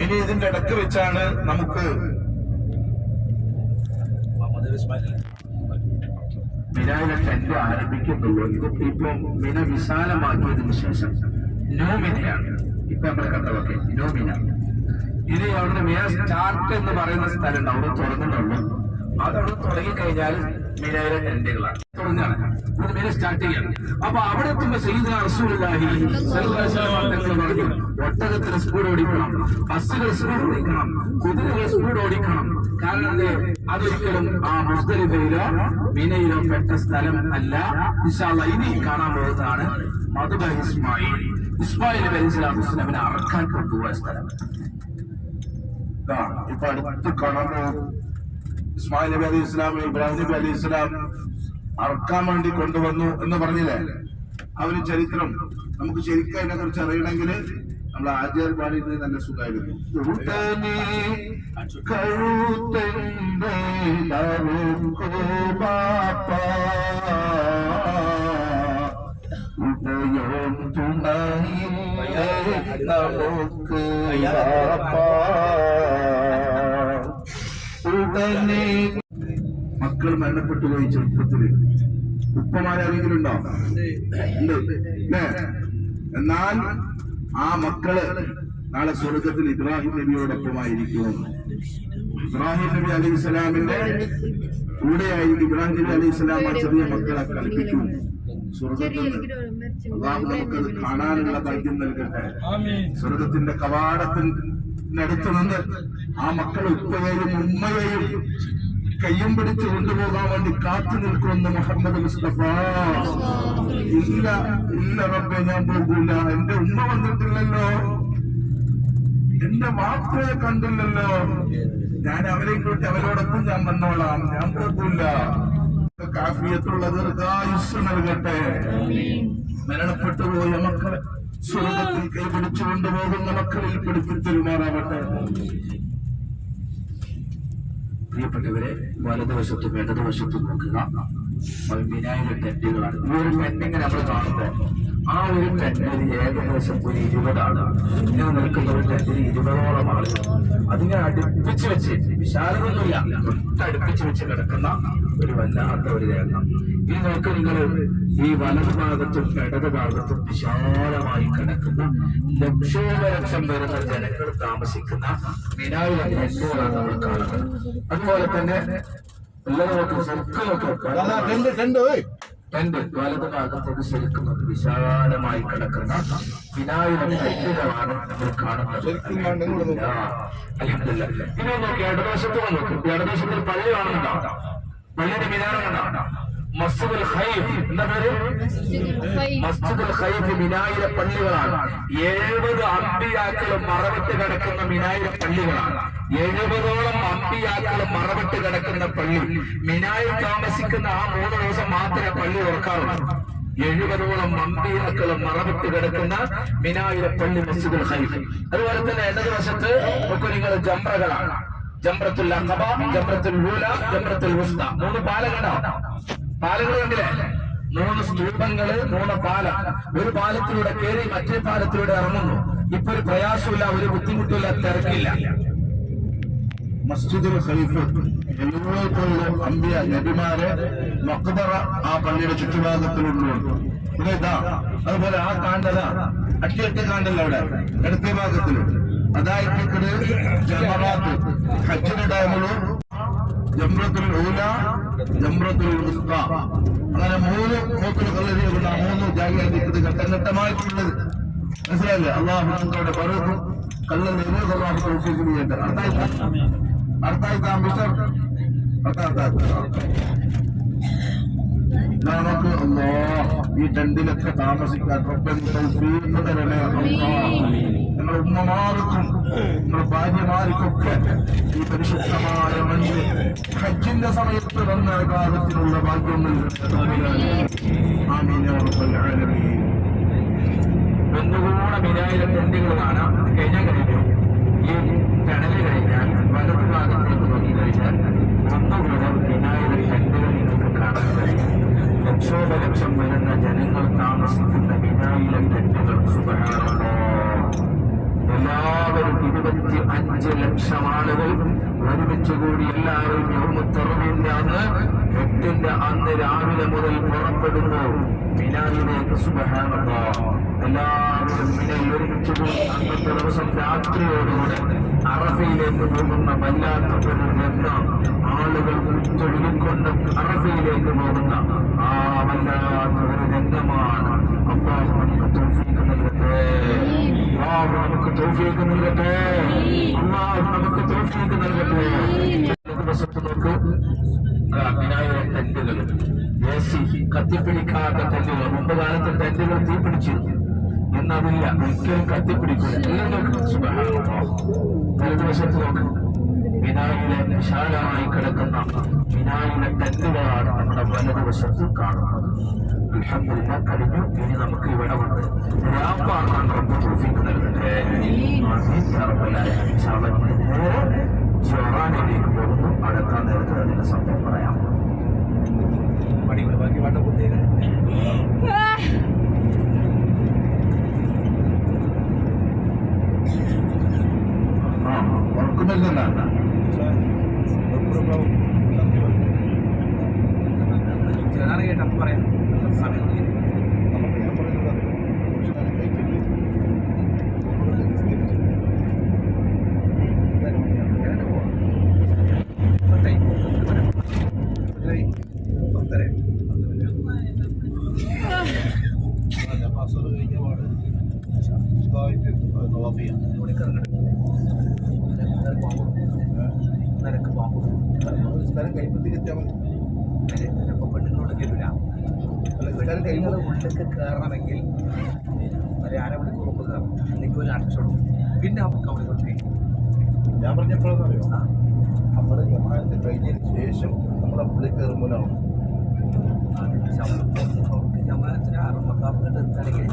ഇനി ഇതിന്റെ ഇടയ്ക്ക് വെച്ചാണ് നമുക്ക് മിനായിലെ ടെന്റ് ആരംഭിക്കുന്നുള്ളൂ ഇതിപ്പോ ഇപ്പൊ മിന വിശാലമാക്കിയതിനു ശേഷം നോമിനയാണ് ഇപ്പൊ നമ്മൾ കണ്ടതൊക്കെ നോമിന ഇനി അവിടെ മിന സ്റ്റാർട്ട് എന്ന് പറയുന്ന സ്ഥലം അവിടെ തുറന്നിട്ടുള്ളൂ. അതവിടെ തുടങ്ങിക്കഴിഞ്ഞാൽ മിനയിലെ ടെന്റുകളാണ് തുടങ്ങാണ് ഇത് മിന സ്റ്റാർട്ട് ചെയ്യാണ്. അപ്പൊ അവിടെ എത്തുമ്പോ അലൈഹി വസല്ലം തങ്ങൾ പറഞ്ഞു ഒട്ടകത്തിന് സ്പീഡ് ഓടിക്കണം. ബസ്സുകൾ സ്പീഡ് ഓടിക്കണം. കുതിരകൾ സ്പീഡ് ഓടിക്കണം. കാരണം എന്തേ? അതൊരിക്കലും ആ മുസ്തലിഫയിലോ മിനയിലോ പെട്ട സ്ഥലം അല്ല. ഇൻഷാല്ല ഇനി കാണാൻ പോകുന്നതാണ് മധുബ ഇസ്മായിൽ. ഇസ്മായിൽ അലൈഹി സ്വലാത്തു വസ്സലാമിനെ അറക്കാൻ കൊണ്ടുപോയ സ്ഥലം. ഇപ്പൊ അടുത്ത് കാണാൻ പോകും ഇസ്മായിൽ നബി അലി ഇസ്ലാം ഇബ്രാഹിം നബി അലി ഇസ്ലാം അറക്കാൻ വേണ്ടി കൊണ്ടുവന്നു എന്ന് പറഞ്ഞില്ലേ? അവർ ചരിത്രം നമുക്ക് ശരിക്കും അതിനെ കുറിച്ച് അറിയണമെങ്കിൽ നമ്മൾ ആദ്യ പാടിയിരുന്നത് നല്ല സുഖമായിരുന്നു. ഉടനെ നമുക്ക് ഉടനെ മക്കൾ മരണപ്പെട്ടു പോയി ചെറുപ്പത്തിൽ ഉപ്പമാരെങ്കിലും ഉണ്ടോ. അല്ലേ? എന്നാൽ ആ മക്കൾ നാളെ സ്വർഗത്തിൽ ഇബ്രാഹിം നബിയോടൊപ്പമായിരിക്കും. ഇബ്രാഹിം നബി അലൈഹി സ്വലാമിന്റെ കൂടെയായിരിക്കും. ഇബ്രാഹിം നബി അലൈഹി സ്വലാം ആ ചെറിയ മക്കളെ കളിപ്പിക്കും. സ്വർഗത്തിൽ അള്ളാഹു നമുക്കത് കാണാനുള്ള ഭാഗ്യം നൽകട്ടെ. സ്വർഗത്തിന്റെ കവാടത്തിനടുത്ത് നിന്ന് ആ മക്കൾ ഉപ്പയെയും ഉമ്മയെയും കയ്യും പിടിച്ച് കൊണ്ടുപോകാൻ വേണ്ടി കാത്തു നിൽക്കുമെന്ന് മുഹമ്മദ് മുസ്തഫ. ഇല്ല ഇല്ല റബ്ബെ ഞാൻ പോകൂല എന്റെ ഉമ്മ വന്നിട്ടില്ലല്ലോ. എന്റെ വാപ്പയെ കണ്ടില്ലല്ലോ. ഞാൻ അവരെ കൂട്ടി അവരോടൊപ്പം ഞാൻ വന്നോളാം. ഞാൻ പോകൂല കാഫിയത്തുള്ള ദീർഘായുസ് നൽകട്ടെ. മരണപ്പെട്ടു പോയ മക്കളെ സ്വർഗത്തിൽ കൈപിടിച്ചു കൊണ്ടുപോകുന്ന മക്കളിൽ പ്രിയപ്പെട്ടവരെ വലതുവശത്തും ഇടതുവശത്തും നോക്കുക. മൽമിനായിലെ ടെന്റുകളാണ് ഈ ഒരു ടെന്റിങ്ങനെ നമ്മൾ കാണുമ്പോൾ ആ ഒരു ടെന്റിൽ ഏകദേശം ഒരു ഇരുപതാണ്. ഇങ്ങനെ നിൽക്കുന്ന ഒരു ടെന്റിൽ ഇരുപതോളം ആളുകൾ. അതിനെ അടുപ്പിച്ച് വെച്ച് വിശാലതൊന്നുമില്ല. തൊട്ടടുപ്പിച്ച് വെച്ച് കിടക്കുന്ന ഒരു വല്ലാത്ത ഒരു രംഗം. ഈ നോക്ക് നിങ്ങൾ ഈ വലത് ഭാഗത്തും ഇടത് ഭാഗത്തും വിശാലമായി കിടക്കുന്ന ലക്ഷോപലക്ഷം വരുന്ന ജനങ്ങൾ താമസിക്കുന്ന വിനായക ടെന്റുകളാണ് നമ്മൾ കാണുന്നത്. അതുപോലെ തന്നെ എല്ലാവർക്കും സർക്കിളൊക്കെ ടെന്റ് വലത് ഭാഗത്തേക്ക് ശരിക്കും വിശാലമായി കിടക്കുന്ന വിനായക ടെന്റുകളാണ് നമ്മൾ കാണുന്നത്. ഇനി നോക്കി ഇടതുവശത്ത് നോക്കും. ഇടതുവശത്തിൽ പള്ളി കാണുന്നുണ്ടോ? പള്ളിയുടെ മിനാരം കണ്ടോ? മസ്ജിദുൽ ഖൈഫ്. എന്താ പേര്? മസ്ജിദുൽ ഖൈഫ്. മിനായിര പള്ളികളാണ്. എഴുപത് അമ്പിയാക്കൾ മറവിട്ട് കിടക്കുന്ന മിനായിര പള്ളികളാണ്. എഴുപതോളം അമ്പിയാക്കൾ മറവിട്ട് കിടക്കുന്ന പള്ളി. മിനായിൽ താമസിക്കുന്ന ആ മൂന്ന് ദിവസം മാത്രമേ പള്ളി തുറക്കാറുള്ളൂ. എഴുപതോളം അമ്പിയാക്കൾ മറവിട്ട് കിടക്കുന്ന മിനായിര പള്ളി മസ്ജിദുൽ ഖൈഫ്. അതുപോലെ തന്നെ ഇടതുവശത്ത് ഒക്കെ നിങ്ങൾ ജംറകളാണ്. ജംറത്തുൽ അഖബ ജംറത്തുൽ ഊല ജംറത്തുൽ ഉസ്ത. മൂന്ന് പാലങ്ങളാണ് പാലങ്ങൾ കണ്ടില്ലേ? മൂന്ന് സ്തൂപങ്ങൾ മൂന്ന് പാലം. ഒരു പാലത്തിലൂടെ കയറി മറ്റേ പാലത്തിലൂടെ ഇറങ്ങുന്നു. ഇപ്പൊ ഒരു പ്രയാസമില്ല ഒരു ബുദ്ധിമുട്ടില്ല തിരക്കില്ല. മസ്ജിദുൽ ഖലീഫ് എഴുപത്തോളം അമ്പിയ നബിമാരെ മക്ബറ ആ പള്ളിയുടെ ചുറ്റുഭാഗത്തിലുണ്ട്. ഇവിടെ ഇതാ. അതുപോലെ ആ കാണ്ടത അട്ടിയട്ട് കാണ്ടല്ല അവിടെ ഇടത്തെ ഭാഗത്തിലുണ്ട് ജമറാത്ത് ഹജ്ജിന്റെ ടൈമുള്ളൂ ജംറത്തുൽ ഊല ജംറത്തുൽ ഉസ്ത. അങ്ങനെ മൂന്ന് മൂക്കിൽ കല്ലെറിയുന്ന ആ മൂന്ന് ജാഗ്രത ഘട്ടം ഘട്ടമായിട്ടുള്ളത് മനസ്സിലായില്ലേ? അള്ളാഹു നമ്മുടെ പറയുന്നു കല്ലെറിയുന്നത് അള്ളാഹു മിസ്റ്റർ? അർത്ഥാർത്ഥ നമുക്ക് അല്ലാ ഈ ടെന്റിലൊക്കെ താമസിക്കാൻ തരണേ ഉമ്മമാർക്കും നിങ്ങളുടെ ഭാര്യമാർക്കൊക്കെ ഈ മണ്ണിൽ ഹജ്ജിന്റെ സമയത്ത് വന്ന കാലത്തിനുള്ള ഭാഗ്യം ഒന്നുകൂടെ മിനായിരം തൊണ്ടികൾ കാണാം. കഴിഞ്ഞാൽ കഴിഞ്ഞു ഈ ടണൽ കഴിഞ്ഞാൽ വലതു ഭാഗത്തേക്ക് നോക്കി കഴിഞ്ഞാൽ ഒന്നുകൂടെ മിനായിരം തൊണ്ടികൾ നിങ്ങൾക്ക് കാണാൻ കഴിയും. ലക്ഷോപലക്ഷം വരുന്ന ജനങ്ങൾ താമസിക്കുന്ന മിനായിരം ടെന്റുകൾ സുഖമാണ് എല്ലാവരും ഇരുപത്തി അഞ്ച് ലക്ഷം ആളുകൾ ഒരുമിച്ച് കൂടി എല്ലാവരും യൗമുത്തറവിന്റെ അന്ന് എട്ടിന്റെ അന്ന് രാവിലെ മുതൽ പുറപ്പെടുന്നു. മിനാലിലേക്ക് സുബഹാനുള്ള എല്ലാവരും മിനയിൽ ഒരുമിച്ച് കൂടി അന്നത്തെ ദിവസം രാത്രിയോടുകൂടെ അറഫയിലേക്ക് പോകുന്ന വല്ലാത്ത ഒരു രംഗം ആളുകൾ കുറ്റൊഴുകിക്കൊണ്ട് അറഫയിലേക്ക് പോകുന്ന ആ വല്ലാത്ത ഒരു രംഗമാണ് അള്ളാഹു നമുക്ക് നൽകട്ടെ. തൗഫീഖ് നൽകട്ടെ. അള്ളാഹു നമുക്ക് തൗഫീഖ് നൽകട്ടെ. ദിവസത്ത് നോക്ക് വിനായക ടെന്റുകൾ. എ സി കത്തിപ്പിടിക്കാത്ത ടെന്റുകൾ. മുമ്പ് കാലത്ത് ടെന്റുകൾ തീപിടിച്ചിരുന്നു. എന്നതില്ല ഒരിക്കലും കത്തിപ്പിടിക്കുന്നു. വലതുവശത്ത് നോക്ക് വിനായിലെ വിശാലമായി കിടക്കുന്ന വിനായിലെ ടെന്റുകളാണ് നമ്മുടെ വലതുവശത്ത് കാണുന്നത്. അൽഹംദുലില്ല കഴിഞ്ഞു. ഇനി നമുക്ക് ഇവിടെ വന്ന് രാപ്പാർക്കാൻ റബ്ബ് തോഫിക്ക് നൽകട്ടെ. നേരെ ജോറാനയിലേക്ക് പോകുന്നു. അടുത്ത നേരത്തെ അതിന്റെ സംഭവം പറയാം. പണികൾ ബാക്കി പാട്ട കുട്ടികൾ ആ ഉറക്കുന്നില്ല ചെറുതാണ് അപ്പം പറയാം സമയം നിരക്ക് പാമ്പ്. ഇന്നലെക്ക് പാമ്പ്. ഇന്നലെ- ഇന്നലെ ഇപ്പൊ പെണ്ണുങ്ങളോട് കേട്ടില്ല കഴിഞ്ഞത് ഉള്ളിലേക്ക് കയറണമെങ്കിൽ ഒരു അരമണിക്കൂർ മുമ്പ് കയറണം അല്ലെങ്കിൽ ഒരു അടച്ചോളൂ പിന്നെ നമുക്ക് അവിടെ കൊടുക്കേ ഞാൻ പറഞ്ഞപ്പോഴെന്നറിയോ നമ്മൾ ജമാഅത്ത് കഴിഞ്ഞതിന് ശേഷം നമ്മൾ അപ്പുറേ കയറുമ്പോഴാണ്. ജമാഅത്തിന് അറുപത്താറിന്റെ എടുത്താണെങ്കിൽ